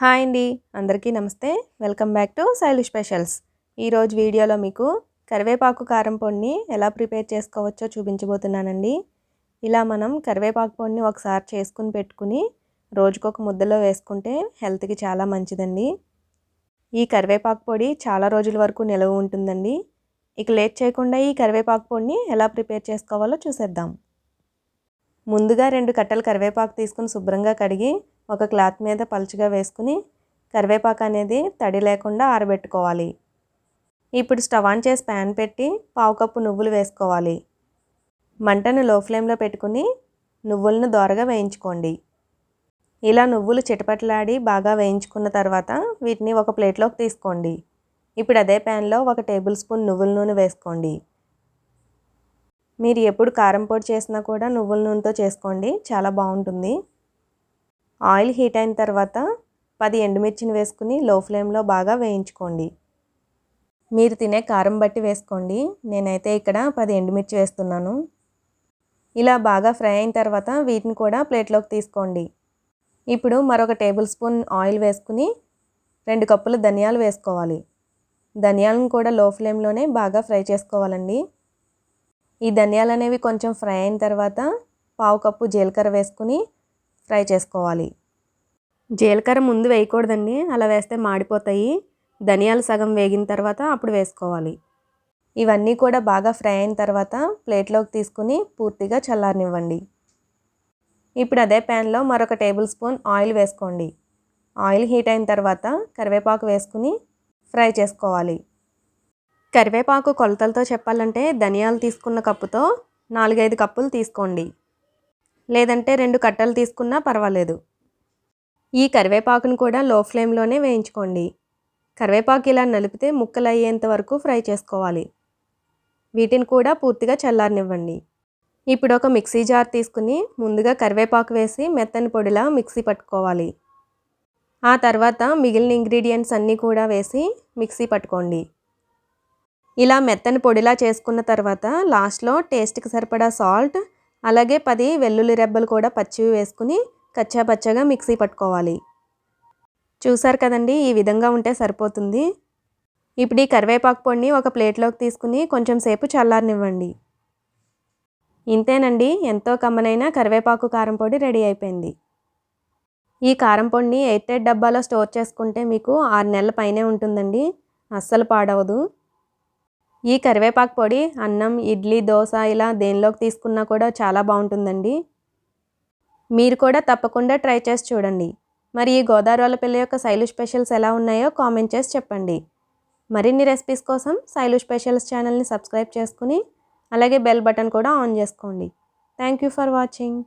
Hi అండి. అందరికీ నమస్తే. Welcome back to Shaili specials. ఈరోజు వీడియోలో మీకు కరివేపాకు కారం పొడిని ఎలా ప్రిపేర్ చేసుకోవచ్చో చూపించబోతున్నానండి. ఇలా మనం కరివేపాకు పొడిని ఒకసారి చేసుకుని పెట్టుకుని రోజుకొక ముద్దలో వేసుకుంటే హెల్త్కి చాలా మంచిదండి. ఈ కరివేపాకు పొడి చాలా రోజుల వరకు నిలవ ఉంటుందండి. ఇక లేట్ చేయకుండా ఈ కరివేపాకు పొడిని ఎలా ప్రిపేర్ చేసుకోవాలో చూసేద్దాం. ముందుగా రెండు కట్టలు కరివేపాకు తీసుకుని శుభ్రంగా కడిగి ఒక క్లాత్ మీద పలుచగా వేసుకుని కరివేపాకు అనేది తడి లేకుండా ఆరబెట్టుకోవాలి. ఇప్పుడు స్టవ్ ఆన్ చేసి ప్యాన్ పెట్టి పావు కప్పు నువ్వులు వేసుకోవాలి. మంటను లో ఫ్లేమ్లో పెట్టుకుని నువ్వులను దోరగా వేయించుకోండి. ఇలా నువ్వులు చిటపటలాడి బాగా వేయించుకున్న తర్వాత వీటిని ఒక ప్లేట్లోకి తీసుకోండి. ఇప్పుడు అదే ప్యాన్లో ఒక టేబుల్ స్పూన్ నువ్వుల నూనె వేసుకోండి. మీరు ఎప్పుడు కారం పొడి చేసినా కూడా నువ్వుల నూనెతో చేసుకోండి. చాలా బాగుంటుంది. ఆయిల్ హీట్ అయిన తర్వాత పది ఎండుమిర్చిని వేసుకుని లో ఫ్లేమ్లో బాగా వేయించుకోండి. మీరు తినే కారం బట్టి వేసుకోండి. నేనైతే ఇక్కడ పది ఎండుమిర్చి వేస్తున్నాను. ఇలా బాగా ఫ్రై అయిన తర్వాత వీటిని కూడా ప్లేట్లోకి తీసుకోండి. ఇప్పుడు మరొక టేబుల్ స్పూన్ ఆయిల్ వేసుకుని రెండు కప్పులు ధనియాలు వేసుకోవాలి. ధనియాలను కూడా లో ఫ్లేమ్లోనే బాగా ఫ్రై చేసుకోవాలండి. ఈ ధనియాలు అనేవి కొంచెం ఫ్రై అయిన తర్వాత పావు కప్పు జీలకర్ర వేసుకుని ఫ్రై చేసుకోవాలి. జీలకర్ర ముందు వేయకూడదండి. అలా వేస్తే మాడిపోతాయి. ధనియాలు సగం వేగిన తర్వాత అప్పుడు వేసుకోవాలి. ఇవన్నీ కూడా బాగా ఫ్రై అయిన తర్వాత ప్లేట్లోకి తీసుకుని పూర్తిగా చల్లారనివ్వండి. ఇప్పుడు అదే ప్యాన్లో మరొక టేబుల్ స్పూన్ ఆయిల్ వేసుకోండి. ఆయిల్ హీట్ అయిన తర్వాత కరివేపాకు వేసుకుని ఫ్రై చేసుకోవాలి. కరివేపాకు కొలతలతో చెప్పాలంటే ధనియాలు తీసుకున్న కప్పుతో నాలుగైదు కప్పులు తీసుకోండి. లేదంటే రెండు కట్టలు తీసుకున్నా పర్వాలేదు. ఈ కరివేపాకును కూడా లో ఫ్లేమ్లోనే వేయించుకోండి. కరివేపాకు ఇలా నలిపితే ముక్కలు అయ్యేంత వరకు ఫ్రై చేసుకోవాలి. వీటిని కూడా పూర్తిగా చల్లారనివ్వండి. ఇప్పుడు ఒక మిక్సీ జార్ తీసుకుని ముందుగా కరివేపాకు వేసి మెత్తని పొడిలా మిక్సీ పట్టుకోవాలి. ఆ తర్వాత మిగిలిన ఇంగ్రీడియంట్స్ అన్నీ కూడా వేసి మిక్సీ పట్టుకోండి. ఇలా మెత్తని పొడిలా చేసుకున్న తర్వాత లాస్ట్లో టేస్ట్కి సరిపడా సాల్ట్ అలాగే పది వెల్లుల్లి రెబ్బలు కూడా పచ్చివి వేసుకుని కచ్చా పచ్చగా మిక్సీ పట్టుకోవాలి. చూసారు కదండి ఈ విధంగా ఉంటే సరిపోతుంది. ఇప్పుడు ఈ కరివేపాకు పొడిని ఒక ప్లేట్లోకి తీసుకుని కొంచెం సేపు చల్లారనివ్వండి. ఇంతేనండి ఎంతో కమ్మనైన కరివేపాకు కారం పొడి రెడీ అయిపోయింది. ఈ కారం పొడిని ఎయిటెడ్ డబ్బాలో స్టోర్ చేసుకుంటే మీకు ఆరు నెలల పైనే ఉంటుందండి. అస్సలు పాడవదు. ఈ కరివేపాకు పొడి అన్నం ఇడ్లీ దోశ ఇలా దేనిలోకి తీసుకున్నా కూడా చాలా బాగుంటుందండి. మీరు కూడా తప్పకుండా ట్రై చేసి చూడండి. మరి ఈ గోదావరి పిల్ల యొక్క శైలు స్పెషల్స్ ఎలా ఉన్నాయో కామెంట్ చేసి చెప్పండి. మరిన్ని రెసిపీస్ కోసం శైలు స్పెషల్స్ ఛానల్ని సబ్స్క్రైబ్ చేసుకుని అలాగే బెల్ బటన్ కూడా ఆన్ చేసుకోండి. Thank you for watching.